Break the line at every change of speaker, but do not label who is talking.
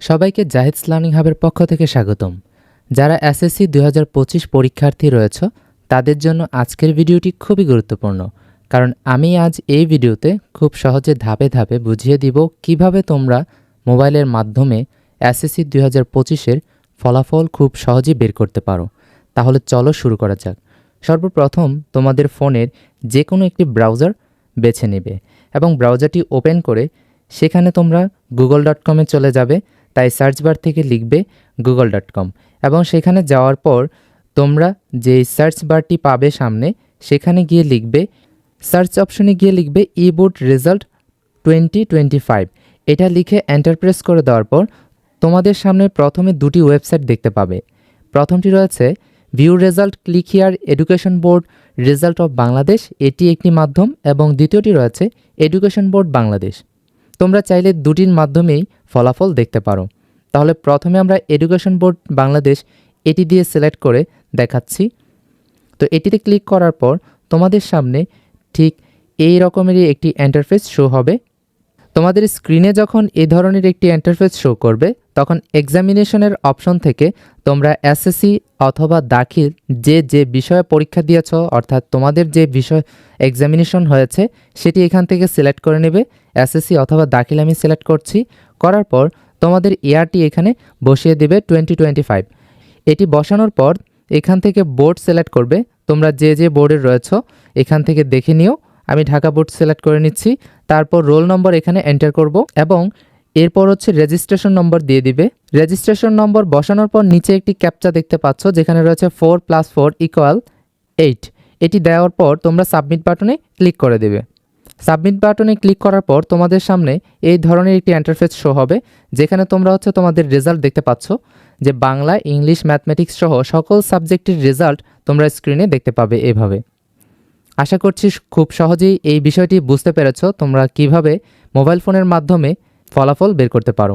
সবাইকে জাহিদস লার্নিং হাবের পক্ষ থেকে স্বাগতম। যারা এসএসসি দুই হাজার পঁচিশ পরীক্ষার্থী রয়েছ, তাদের জন্য আজকের ভিডিওটি খুবই গুরুত্বপূর্ণ, কারণ আমি আজ এই ভিডিওতে খুব সহজে ধাপে ধাপে বুঝিয়ে দিব কীভাবে তোমরা মোবাইলের মাধ্যমে এসএসসি দুই হাজার পঁচিশের ফলাফল খুব সহজেই বের করতে পারো। তাহলে চলো শুরু করা যাক। সর্বপ্রথম তোমাদের ফোনের যে কোনো একটি ব্রাউজার বেছে নেবে এবং ব্রাউজারটি ওপেন করে সেখানে তোমরা গুগল ডট কমে চলে যাবে। তাই সার্চ বার থেকে লিখবে গুগল ডট কম এবং সেখানে যাওয়ার পর তোমরা যে সার্চ বারটি পাবে সামনে, সেখানে গিয়ে লিখবে সার্চ অপশনে গিয়ে লিখবে eboard result twenty twenty five এটা লিখে এন্টারপ্রেস করে দেওয়ার পর তোমাদের সামনে প্রথমে দুটি ওয়েবসাইট দেখতে পাবে। প্রথমটি রয়েছে view result click here education board result of Bangladesh এটি একটি মাধ্যম, এবং দ্বিতীয়টি রয়েছে এডুকেশন বোর্ড বাংলাদেশ তোমরা চাইলে দুটির মাধ্যমেই ফলাফল দেখতে পারো। তাহলে প্রথমে আমরা এডুকেশন বোর্ড বাংলাদেশ এটি দিয়ে সিলেক্ট করে দেখাচ্ছি। তো এটিতে ক্লিক করার পর তোমাদের সামনে ঠিক এই রকমেরই একটি এন্টারফেস শো হবে। তোমাদের স্ক্রিনে যখন এই ধরনের একটি ইন্টারফেস শো করবে, তখন এক্সামিনেশনের অপশন থেকে তোমরা এসএসসি অথবা দাখিল যে যে বিষয়ে পরীক্ষা দিয়েছ, অর্থাৎ তোমাদের যে বিষয় এক্সামিনেশন হয়েছে, সেটি এখান থেকে সিলেক্ট করে নেবে। এসএসসি অথবা দাখিল আমি সিলেক্ট করছি। করার পর তোমাদের ইয়ারটি এখানে বসিয়ে দেবে টোয়েন্টি টোয়েন্টি ফাইভ এটি বসানোর পর এখান থেকে বোর্ড সিলেক্ট করবে। তোমরা যে যে বোর্ডে রয়েছ, এখান থেকে দেখে নিও। আমি ঢাকা বোর্ড সিলেক্ট করে নিচ্ছি। তারপর রোল নম্বর এখানে এন্টার করব এবং এরপর হচ্ছে রেজিস্ট্রেশন নম্বর দিয়ে দিবে। রেজিস্ট্রেশন নম্বর বসানোর পর নিচে একটি ক্যাপচা দেখতে পাচ্ছ, যেখানে রয়েছে four plus four equal eight. এটি দেওয়ার পর তোমরা সাবমিট বাটনে ক্লিক করে দেবে। সাবমিট বাটনে ক্লিক করার পর তোমাদের সামনে এই ধরনের একটি ইন্টারফেস শো হবে, যেখানে তোমরা হচ্ছে তোমাদের রেজাল্ট দেখতে পাচ্ছ, যে বাংলা, ইংলিশ ম্যাথমেটিক্স সহ সকল সাবজেক্টের রেজাল্ট তোমরা স্ক্রিনে দেখতে পাবে এভাবে। আশা করছি খুব সহজেই এই বিষয়টি বুঝতে পেরেছ। তোমরা কীভাবে মোবাইল ফোনের মাধ্যমে ফলাফল বের করতে পারো।